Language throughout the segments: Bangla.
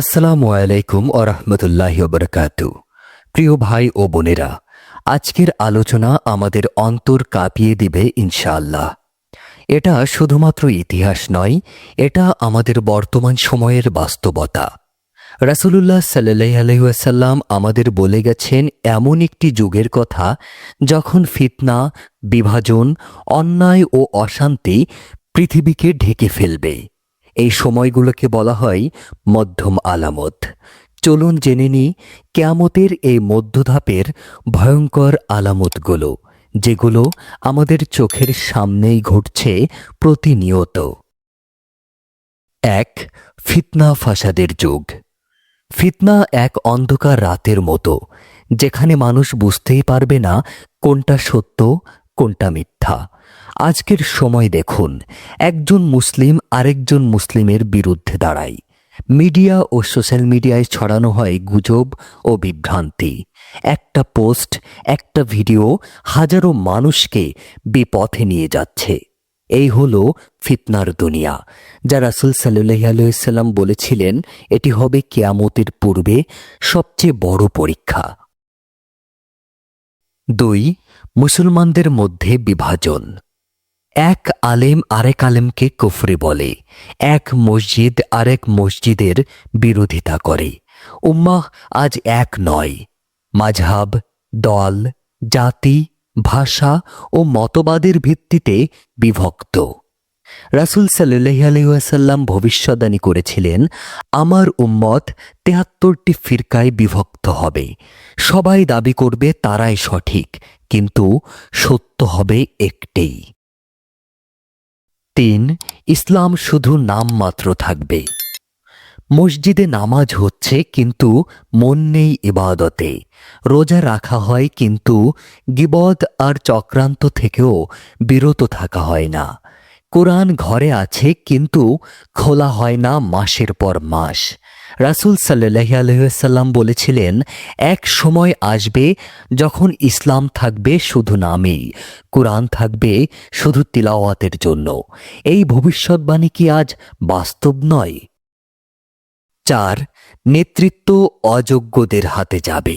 আসসালামু আলাইকুম ও রহমতুল্লাহ বরকাত। প্রিয় ভাই ও বোনেরা, আজকের আলোচনা আমাদের অন্তর কাঁপিয়ে দিবে ইনশাআল্লাহ। এটা শুধুমাত্র ইতিহাস নয়, এটা আমাদের বর্তমান সময়ের বাস্তবতা। রাসূলুল্লাহ সাল্লাহ আলহিহাসাল্লাম আমাদের বলে গেছেন, এমন একটি যুগের কথা যখন ফিতনা, বিভাজন, অন্যায় ও অশান্তি পৃথিবীকে ঢেকে ফেলবে। এই সময়গুলোকে বলা হয় মধ্যম আলামত। চলুন জেনে নিই কেয়ামতের এই মধ্যধাপের ভয়ঙ্কর আলামতগুলো, যেগুলো আমাদের চোখের সামনেই ঘটছে প্রতিনিয়ত। এক, ফিতনা ফাসাদের যুগ। ফিতনা এক অন্ধকার রাতের মতো, যেখানে মানুষ বুঝতেই পারবে না কোনটা সত্য কোনটা মিথ্যা? আজকের সময় দেখুন, একজন মুসলিম আরেকজন মুসলিমের বিরুদ্ধে দাঁড়ায়। মিডিয়া ও সোশ্যাল মিডিয়ায় ছড়ানো হয় গুজব ও বিভ্রান্তি। একটা পোস্ট, একটা ভিডিও হাজারো মানুষকে বিপথে নিয়ে যাচ্ছে। এই হলো ফিতনার দুনিয়া। যা রাসুল সাল্লাহ আলাইসাল্লাম বলেছিলেন, এটি হবে কেয়ামতের পূর্বে সবচেয়ে বড় পরীক্ষা। দুই মুসলমানদের মধ্যে বিভাজন। এক আলেম আরেক আলেমকে কুফরি বলে, এক মসজিদ আরেক মসজিদের বিরোধিতা করে। উম্মাহ আজ এক নয়। মাঝহাব, দল, জাতি, ভাষা ও মতবাদের ভিত্তিতে বিভক্ত। রাসুল সাল্লাহ আলহাসাল্লাম ভবিষ্যদ্বাণী করেছিলেন, আমার উম্মত তেহাত্তরটি ফিরকায় বিভক্ত হবে। সবাই দাবি করবে তারাই সঠিক। কিন্তু সত্য হবে একটেই তিন, ইসলাম শুধু নাম মাত্র থাকবে। মসজিদে নামাজ হচ্ছে কিন্তু মন নেই ইবাদতে। রোজা রাখা হয় কিন্তু গিবদ আর চক্রান্ত থেকেও বিরত থাকা হয় না। কোরআন ঘরে আছে কিন্তু খোলা হয় না মাসের পর মাস। রাসুল সাল্লাহ আলহাম বলেছিলেন, এক সময় আসবে যখন ইসলাম থাকবে শুধু নামেই, কোরআন থাকবে শুধু তিলাওয়াতের জন্য। এই ভবিষ্যৎবাণী কি আজ বাস্তব নয়? চার, নেতৃত্ব অযোগ্যদের হাতে যাবে।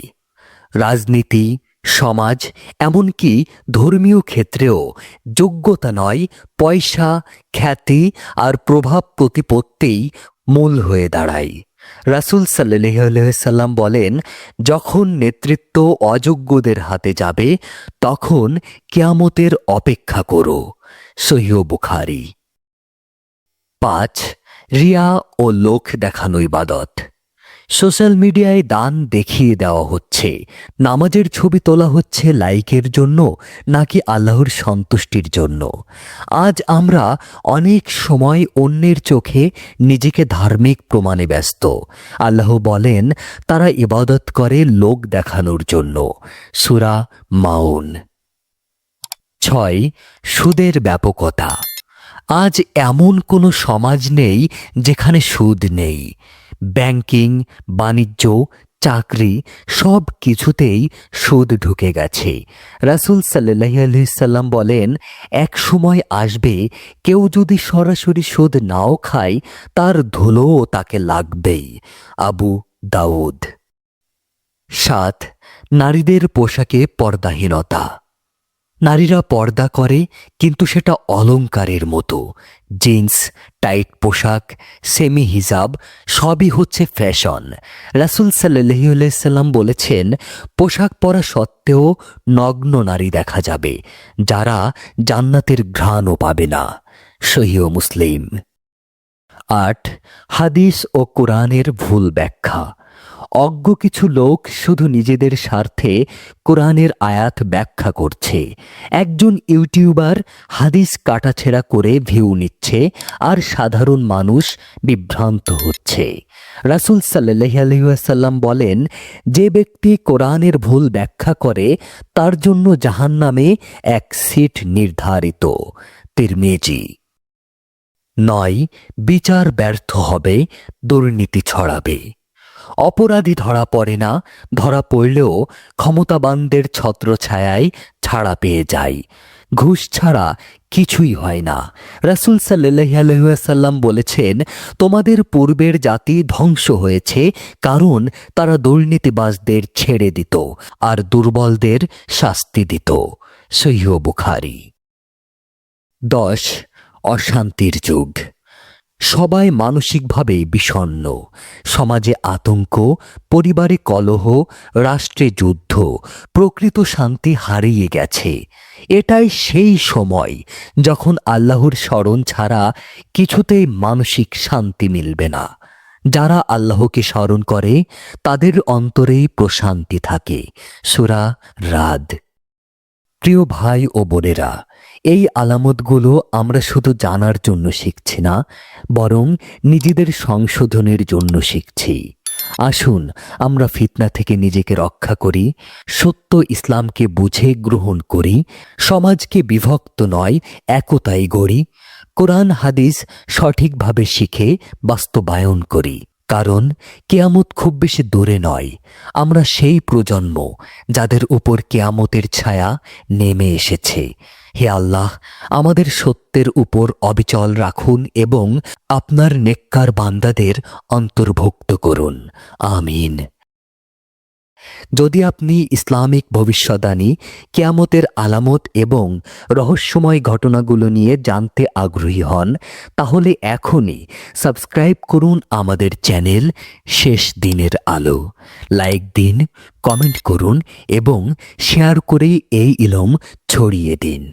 রাজনীতি, সমাজ, এমনকি ধর্মীয় ক্ষেত্রেও যোগ্যতা নয়, পয়সা, খ্যাতি আর প্রভাব প্রতিপত্তিই মূল হয়ে দাঁড়ায়। রাসুল সাল্লাম বলেন, যখন নেতৃত্ব অযোগ্যদের হাতে যাবে, তখন কেয়ামতের অপেক্ষা করো। সহিও বুখারি। পাঁচ, রিয়া ও লোক দেখানো ইবাদত। সোশ্যাল মিডিয়ায় দান দেখিয়ে দেওয়া হচ্ছে। নামাজের ছবি তোলা হচ্ছে লাইকের জন্য, নাকি আল্লাহর সন্তুষ্টির জন্য। আজ আমরা অনেক সময় অন্যের চোখে নিজেকে ধার্মিক প্রমাণে ব্যস্ত। আল্লাহ বলেন, তারা ইবাদত করে লোক দেখানোর জন্য। সুরা মাউন। ছয়, সুদের ব্যাপকতা। আজ এমন কোনো সমাজ নেই যেখানে সুদ নেই। ব্যাংকিং, বাণিজ্য, চাকরি সব কিছুতেই সুদ ঢুকে গেছে। রাসুল সাল্লাহ আলহিসাল্লাম বলেন, এক সময় আসবে কেউ যদি সরাসরি সুদ নাও খায়, তার ধুলোও তাকে লাগবেই। আবু দাউদ। সাত, নারীদের পোশাকে পর্দাহীনতা। নারীরা পর্দা করে, কিন্তু সেটা অলঙ্কারের মতো। জিন্স, টাইট পোশাক সেমি হিজাব সবই হচ্ছে ফ্যাশন। রাসুল সাল্লাম বলেছেন, পোশাক পরা সত্ত্বেও নগ্ন নারী দেখা যাবে, যারা জান্নাতের ঘ্রাণও পাবে না। সহিও মুসলিম। আট, হাদিস ও কোরআনের ভুল ব্যাখ্যা। অজ্ঞ কিছু লোক শুধু নিজেদের স্বার্থে কোরআনের আয়াত ব্যাখ্যা করছে। একজন ইউটিউবার হাদিস কাটাছেড়া করে ভিউ নিচ্ছে আর সাধারণ মানুষ বিভ্রান্ত হচ্ছে। রাসুল সাল্লাহ আলহিহাসাল্লাম বলেন, যে ব্যক্তি কোরআনের ভুল ব্যাখ্যা করে, তার জন্য জাহান্নামে এক সিট নির্ধারিত। তিরমেজি। নয়, বিচার ব্যর্থ হবে, দুর্নীতি ছড়াবে। অপরাধী ধরা পড়ে না, ধরা পড়লেও ক্ষমতাবানদের ছত্রছায়ায় ছাড়া পেয়ে যায়। ঘুষ ছাড়া কিছুই হয় না। রাসুল সাল্লাহ আলহাসাল্লাম বলেছেন, তোমাদের পূর্বের জাতি ধ্বংস হয়েছে, কারণ তারা দুর্নীতিবাজদের ছেড়ে দিত আর দুর্বলদের শাস্তি দিত। সৈহ বুখারি। দশ, অশান্তির যুগ। সবাই মানসিকভাবে বিষণ্ন। সমাজে আতঙ্ক, পরিবারে কলহ, রাষ্ট্রে যুদ্ধ, প্রকৃত শান্তি হারিয়ে গেছে। এটাই সেই সময় যখন আল্লাহর স্মরণ ছাড়া কিছুতেই মানসিক শান্তি মিলবে না। যারা আল্লাহকে স্মরণ করে, তাদের অন্তরেই প্রশান্তি থাকে। সুরা রাদ। প্রিয় ভাই ও বোনেরা, এই আলামতগুলো আমরা শুধু জানার জন্য শিখছি না, বরং নিজেদের সংশোধনের জন্য শিখছি। আসুন, আমরা ফিতনা থেকে নিজেকে রক্ষা করি, সত্য ইসলামকে বুঝে গ্রহণ করি, সমাজকে বিভক্ত নয়, একতাই গড়ি, কোরআন, হাদিস সঠিকভাবে শিখে বাস্তবায়ন করি। কারণ কেয়ামত খুব বেশি দূরে নয়। আমরা সেই প্রজন্ম যাদের উপর কেয়ামতের ছায়া নেমে এসেছে। হে আল্লাহ, আমাদের সত্যের উপর অবিচল রাখুন এবং আপনার নেককার বান্দাদের অন্তর্ভুক্ত করুন। আমিন। যদি আপনি ইসলামিক ভবিষ্যদ্বাণী, কেয়ামতের আলামত এবং রহস্যময় ঘটনাগুলো নিয়ে জানতে আগ্রহী হন, তাহলে এখনই সাবস্ক্রাইব করুন আমাদের চ্যানেল শেষ দিনের আলো। লাইক দিন, কমেন্ট করুন এবং শেয়ার করেই এই ইলম ছড়িয়ে দিন।